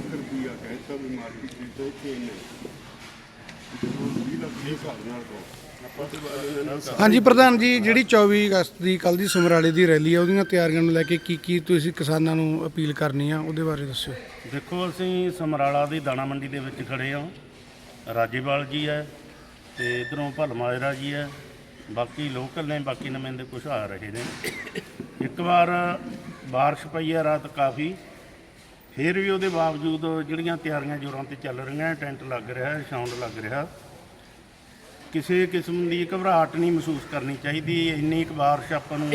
ਲੱਖ ਰੁਪਈਆ ਕਹਿਤਾ ਵੀ ਮਾਰਕੀਟ ਦੀ ਤੇ ਕਿ ਇਹਨੇ ਜਦੋਂ 20 ਲੱਖ ਦੇ ਹਿਸਾਬ ਨਾਲ ਤੋਂ ਆਪਾਂ ਤੇ ਬਾਅਦ ਇਹਨਾਂ ਨਾਲ ਹਾਂਜੀ ਪ੍ਰਧਾਨ ਜੀ ਜਿਹੜੀ 24 ਅਗਸਤ ਦੀ ਕੱਲ ਦੀ ਸਮਰਾਲੇ ਦੀ ਰੈਲੀ ਆ ਉਹਦੀਆਂ ਤਿਆਰੀਆਂ ਨੂੰ ਲੈ ਕੇ ਕੀ ਕੀ ਤੁਸੀਂ ਕਿਸਾਨਾਂ ਨੂੰ ਅਪੀਲ ਕਰਨੀ ਆ ਉਹਦੇ ਬਾਰੇ ਦੱਸਿਓ। ਦੇਖੋ ਅਸੀਂ ਸਮਰਾਲਾ ਦੀ ਦਾਣਾ ਮੰਡੀ ਦੇ ਵਿੱਚ ਖੜੇ ਹਾਂ। ਰਾਜੇਵਾਲ ਜੀ ਹੈ ਤੇ ਇਧਰੋਂ ਭਲਮਾਜਰਾ ਜੀ ਹੈ। ਬਾਕੀ ਲੋਕਲ ਨੇ ਬਾਕੀ ਨੁਮਾਇੰਦੇ ਕੁਛ ਆ ਰਹੇ ਨੇ। ਇੱਕ ਵਾਰ ਬਾਰਿਸ਼ ਪਈ ਹੈ ਰਾਤ ਕਾਫੀ। ਫਿਰ ਵੀ ਉਹਦੇ ਬਾਵਜੂਦ ਜਿਹੜੀਆਂ ਤਿਆਰੀਆਂ ਜ਼ੋਰਾਂ ਤੇ ਚੱਲ ਰਹੀਆਂ, ਟੈਂਟ ਲੱਗ ਰਿਹਾ ਸਾਊਂਡ ਲੱਗ ਰਿਹਾ, ਕਿਸੇ ਕਿਸਮ ਦੀ ਘਬਰਾਹਟ ਨਹੀਂ ਮਹਿਸੂਸ ਕਰਨੀ ਚਾਹੀਦੀ। ਇੰਨੀ ਕੁ ਬਾਰਿਸ਼ ਆਪਾਂ ਨੂੰ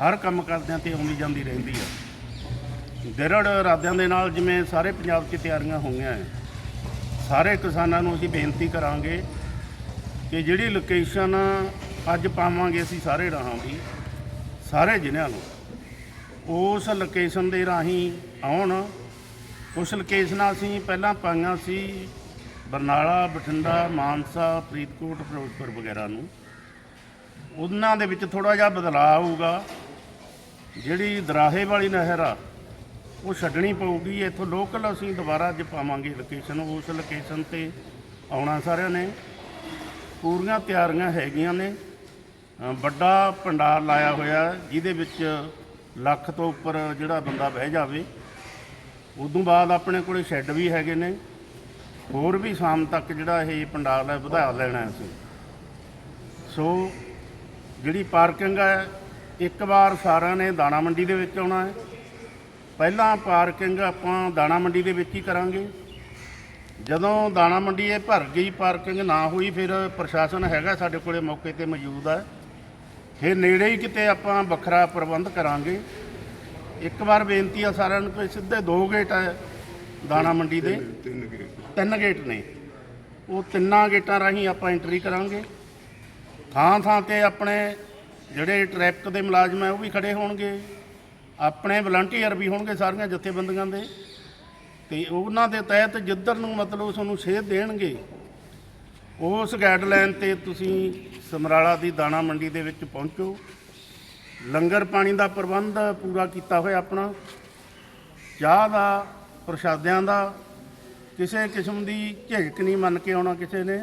ਹਰ ਕੰਮ ਕਰਦਿਆਂ ਤੇ ਆਉਂਦੀ ਜਾਂਦੀ ਰਹਿੰਦੀ ਆ। ਦਿਰੜ ਇਰਾਦਿਆਂ ਦੇ ਨਾਲ ਜਿਵੇਂ ਸਾਰੇ ਪੰਜਾਬ 'ਚ ਤਿਆਰੀਆਂ ਹੋਈਆਂ ਹੈ ਸਾਰੇ ਕਿਸਾਨਾਂ ਨੂੰ ਅਸੀਂ ਬੇਨਤੀ ਕਰਾਂਗੇ ਕਿ ਜਿਹੜੀ ਲੋਕੇਸ਼ਨ ਅੱਜ ਪਾਵਾਂਗੇ ਅਸੀਂ ਸਾਰੇ ਰਾਹਾਂ ਸਾਰੇ ਜ਼ਿਲ੍ਹਿਆਂ ਨੂੰ, ਉਸ ਲੋਕੇਸ਼ਨ ਦੇ ਰਾਹੀਂ ਆਉਣ ਕੁਛ ਲੋਕੇਸ਼ਨਾਂ ਅਸੀਂ ਪਹਿਲਾਂ ਪਾਈਆਂ ਸੀ ਬਰਨਾਲਾ, ਬਠਿੰਡਾ, ਮਾਨਸਾ, ਫਰੀਦਕੋਟ, ਫਿਰੋਜ਼ਪੁਰ ਵਗੈਰਾ ਨੂੰ। ਉਹਨਾਂ ਦੇ ਵਿੱਚ ਥੋੜਾ ਜਿਹਾ ਬਦਲਾਅ ਆਊਗਾ ਜਿਹੜੀ ਦਰਾਹੇ ਵਾਲੀ ਨਹਿਰ ਆ, ਉਹ ਛੱਡਣੀ ਪਊਗੀ। ਇੱਥੋਂ ਲੋਕਲ ਅਸੀਂ ਦੁਬਾਰਾ ਅੱਜ ਪਾਵਾਂਗੇ ਲੋਕੇਸ਼ਨ ਉਸ ਲੋਕੇਸ਼ਨ ਤੇ ਆਉਣਾ ਸਾਰਿਆਂ ਨੇ। ਪੂਰੀਆਂ ਤਿਆਰੀਆਂ ਹੈਗੀਆਂ ਨੇ। ਵੱਡਾ ਭੰਡਾਰ ਲਾਇਆ ਹੋਇਆ, ਜਿਹਦੇ ਵਿੱਚ ਲੱਖ ਤੋਂ ਉੱਪਰ ਜਿਹੜਾ ਬੰਦਾ ਬਹਿ ਜਾਵੇ। ਉਦੋਂ ਬਾਅਦ ਆਪਣੇ ਕੋਲੇ ਸ਼ੈੱਡ ਵੀ ਹੈਗੇ ਨੇ। ਹੋਰ ਵੀ ਸ਼ਾਮ ਤੱਕ ਜਿਹੜਾ ਇਹ ਪੰਡਾਲ ਹੈ, ਵਧਾ ਲੈਣਾ ਅਸੀਂ। ਸੋ ਜਿਹੜੀ ਪਾਰਕਿੰਗ ਹੈ, ਇੱਕ ਵਾਰ ਸਾਰਿਆਂ ਨੇ ਦਾਣਾ ਮੰਡੀ ਦੇ ਵਿੱਚ ਆਉਣਾ ਹੈ। ਪਹਿਲਾਂ ਪਾਰਕਿੰਗ ਆਪਾਂ ਦਾਣਾ ਮੰਡੀ ਦੇ ਵਿੱਚ ਹੀ ਕਰਾਂਗੇ। ਜਦੋਂ ਦਾਣਾ ਮੰਡੀ ਇਹ ਭਰ ਗਈ, ਪਾਰਕਿੰਗ ਨਾ ਹੋਈ, ਫਿਰ ਪ੍ਰਸ਼ਾਸਨ ਹੈਗਾ ਸਾਡੇ ਕੋਲੇ ਮੌਕੇ ਤੇ ਮੌਜੂਦ ਹੈ। ਫਿਰ ਨੇੜੇ ਹੀ ਕਿਤੇ ਆਪਾਂ ਵੱਖਰਾ ਪ੍ਰਬੰਧ ਕਰਾਂਗੇ। ਇੱਕ ਵਾਰ ਬੇਨਤੀ ਆ ਸਾਰਿਆਂ ਨੂੰ ਕਿ ਸਿੱਧੇ ਦੋ ਗੇਟ ਹੈ ਦਾਣਾ ਮੰਡੀ ਦੇ। ਤਿੰਨ ਗੇਟ। ਤਿੰਨ ਗੇਟ ਨੇ। ਉਹ ਤਿੰਨਾਂ ਗੇਟਾਂ ਰਾਹੀਂ ਆਪਾਂ ਐਂਟਰੀ ਕਰਾਂਗੇ। ਥਾਂ ਥਾਂ ਤੇ ਆਪਣੇ ਜਿਹੜੇ ਟ੍ਰੈਫਿਕ ਦੇ ਮੁਲਾਜ਼ਮ ਹੈ ਉਹ ਵੀ ਖੜੇ ਹੋਣਗੇ। ਆਪਣੇ ਵਲੰਟੀਅਰ ਵੀ ਹੋਣਗੇ ਸਾਰੀਆਂ ਜਥੇਬੰਦੀਆਂ ਦੇ। ਤੇ ਉਹਨਾਂ ਦੇ ਤਹਿਤ ਜਿੱਧਰ ਨੂੰ ਮਤਲਬ ਤੁਹਾਨੂੰ ਸੇਧ ਦੇਣਗੇ ਉਸ ਗਾਈਡਲਾਈਨ ਤੇ ਤੁਸੀਂ ਸਮਰਾਲਾ ਦੀ ਦਾਣਾ ਮੰਡੀ ਦੇ ਵਿੱਚ ਪਹੁੰਚੋ। ਲੰਗਰ ਪਾਣੀ ਦਾ ਪ੍ਰਬੰਧ ਪੂਰਾ ਕੀਤਾ ਹੋਇਆ ਆਪਣਾ। ਚਾਹ ਦਾ, ਪ੍ਰਸ਼ਾਦਿਆਂ ਦਾ, ਕਿਸੇ ਕਿਸਮ ਦੀ ਝਿਜਕ ਨਹੀਂ ਮੰਨ ਕੇ ਆਉਣਾ ਕਿਸੇ ਨੇ।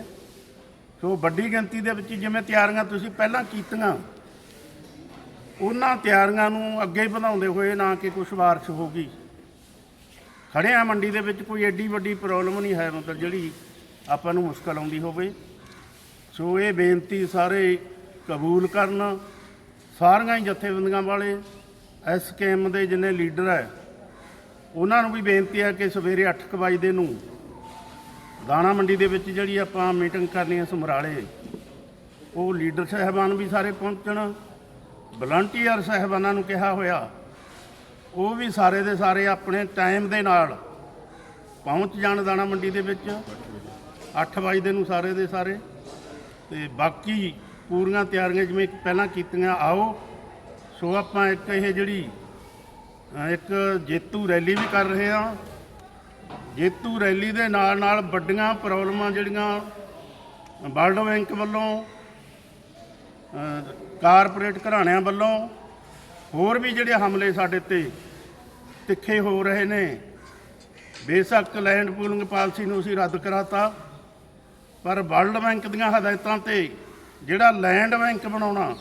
ਸੋ ਵੱਡੀ ਗਿਣਤੀ ਦੇ ਵਿੱਚ ਜਿਵੇਂ ਤਿਆਰੀਆਂ ਤੁਸੀਂ ਪਹਿਲਾਂ ਕੀਤੀਆਂ, ਉਹਨਾਂ ਤਿਆਰੀਆਂ ਨੂੰ ਅੱਗੇ ਵਧਾਉਂਦੇ ਹੋਏ ਨਾ ਕਿ ਕੁਛ ਬਾਰਿਸ਼ ਹੋ ਗਈ। ਆ ਮੰਡੀ ਦੇ ਵਿੱਚ ਕੋਈ ਐਡੀ ਵੱਡੀ ਪ੍ਰੋਬਲਮ ਨਹੀਂ ਹੈ, ਮਤਲਬ ਜਿਹੜੀ ਆਪਾਂ ਨੂੰ ਮੁਸ਼ਕਲ ਆਉਂਦੀ ਹੋਵੇ। ਸੋ ਇਹ ਬੇਨਤੀ ਸਾਰੇ ਕਬੂਲ ਕਰਨ ਸਾਰੀਆਂ ਹੀ ਜਥੇਬੰਦੀਆਂ ਵਾਲੇ ਐਸਕੇਐਮ ਦੇ ਜਿੰਨੇ ਲੀਡਰ ਹੈ, ਉਹਨਾਂ ਨੂੰ ਵੀ ਬੇਨਤੀ ਹੈ ਕਿ ਸਵੇਰੇ 8:00 ਵਜੇ ਦੇ ਨੂੰ ਦਾਣਾ ਮੰਡੀ ਦੇ ਵਿੱਚ ਜਿਹੜੀ ਆਪਾਂ ਮੀਟਿੰਗ ਕਰਨੀ ਹੈ ਸਮਰਾਲੇ, ਉਹ ਲੀਡਰ ਸਾਹਿਬਾਨ ਵੀ ਸਾਰੇ ਪਹੁੰਚਣ ਵਲੰਟੀਅਰ ਸਾਹਿਬਾਨਾਂ ਨੂੰ ਕਿਹਾ ਹੋਇਆ, ਉਹ ਵੀ ਸਾਰੇ ਦੇ ਸਾਰੇ ਆਪਣੇ ਟਾਈਮ ਦੇ ਨਾਲ ਪਹੁੰਚ ਜਾਣ ਦਾਣਾ ਮੰਡੀ ਦੇ ਵਿੱਚ 8 ਵਜੇ ਦੇ ਨੂੰ ਸਾਰੇ ਦੇ ਸਾਰੇ, ਤੇ ਬਾਕੀ ਪੂਰੀਆਂ ਤਿਆਰੀਆਂ ਜਿਵੇਂ ਪਹਿਲਾਂ ਕੀਤੀਆਂ, ਆਓ। ਸੋ ਆਪਾਂ ਇੱਕ ਇਹ ਜਿਹੜੀ ਇੱਕ ਜੇਤੂ ਰੈਲੀ ਵੀ ਕਰ ਰਹੇ ਹਾਂ। ਜੇਤੂ ਰੈਲੀ ਦੇ ਨਾਲ ਨਾਲ ਵੱਡੀਆਂ ਪ੍ਰੋਬਲਮਾਂ ਜਿਹੜੀਆਂ ਵਰਲਡ ਬੈਂਕ ਵੱਲੋਂ ਕਾਰਪੋਰੇਟ ਘਰਾਣਿਆਂ ਵੱਲੋਂ, ਹੋਰ ਵੀ ਜਿਹੜੇ ਹਮਲੇ ਸਾਡੇ ਤੇ ਤਿੱਖੇ ਹੋ ਰਹੇ ਨੇ। ਬੇਸ਼ੱਕ ਲੈਂਡ ਪੂਲਿੰਗ ਪਾਲਿਸੀ ਨੂੰ ਅਸੀਂ ਰੱਦ ਕਰਾਤਾ, ਪਰ ਵਰਲਡ ਬੈਂਕ ਦੀਆਂ ਹਦਾਇਤਾਂ ਤੇ ਜਿਹੜਾ ਲੈਂਡ ਬੈਂਕ ਬਣਾਉਣਾ,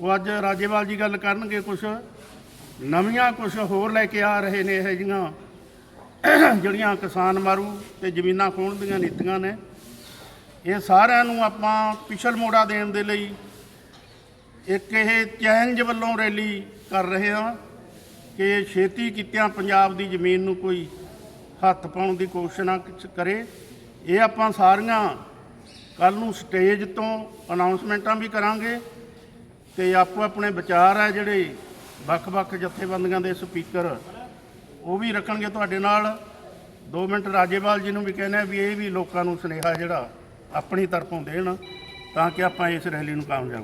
ਉਹ ਅੱਜ ਰਾਜੇਵਾਲ ਜੀ ਗੱਲ ਕਰਨਗੇ ਕੁਝ ਨਵੀਆਂ ਕੁਝ ਹੋਰ ਲੈ ਕੇ ਆ ਰਹੇ ਨੇ ਇਹ ਜਿਹੀਆਂ, ਜਿਹੜੀਆਂ ਕਿਸਾਨ ਮਾਰੂ ਤੇ ਜ਼ਮੀਨਾਂ ਖੋਣ ਦੀਆਂ ਨੀਤੀਆਂ ਨੇ। ਇਹ ਸਾਰਿਆਂ ਨੂੰ ਆਪਾਂ ਪਿਛਲ ਮੋੜਾ ਦੇਣ ਦੇ ਲਈ ਇੱਕ ਇਹ ਚੈਲੰਜ ਵੱਲੋਂ ਰੈਲੀ ਕਰ ਰਹੇ ਹਾਂ ਕਿ ਛੇਤੀ ਕੀਤਿਆਂ ਪੰਜਾਬ ਦੀ ਜ਼ਮੀਨ ਨੂੰ ਕੋਈ ਹੱਥ ਪਾਉਣ ਦੀ ਕੋਸ਼ਿਸ਼ ਨਾ ਕਰੇ। ਇਹ ਆਪਾਂ ਸਾਰੀਆਂ ਕੱਲ ਨੂੰ ਸਟੇਜ ਤੋਂ ਅਨਾਉਂਸਮੈਂਟਾਂ ਵੀ ਕਰਾਂਗੇ ਤੇ ਆਪੋ ਆਪਣੇ ਵਿਚਾਰ ਹੈ ਜਿਹੜੇ ਵੱਖ-ਵੱਖ ਜਥੇਬੰਦੀਆਂ ਦੇ ਸਪੀਕਰ, ਉਹ ਵੀ ਰੱਖਣਗੇ ਤੁਹਾਡੇ ਨਾਲ। 2 ਮਿੰਟ ਰਾਜੇਵਾਲ ਜੀ ਨੂੰ ਵੀ ਕਹਿੰਦੇ ਆ ਵੀ ਇਹ ਵੀ ਲੋਕਾਂ ਨੂੰ ਸੁਨੇਹਾ ਜਿਹੜਾ ਆਪਣੀ ਤਰਫੋਂ ਦੇਣ ਤਾਂ ਕਿ ਆਪਾਂ ਇਸ ਰੈਲੀ ਨੂੰ ਕਾਮਯਾਬ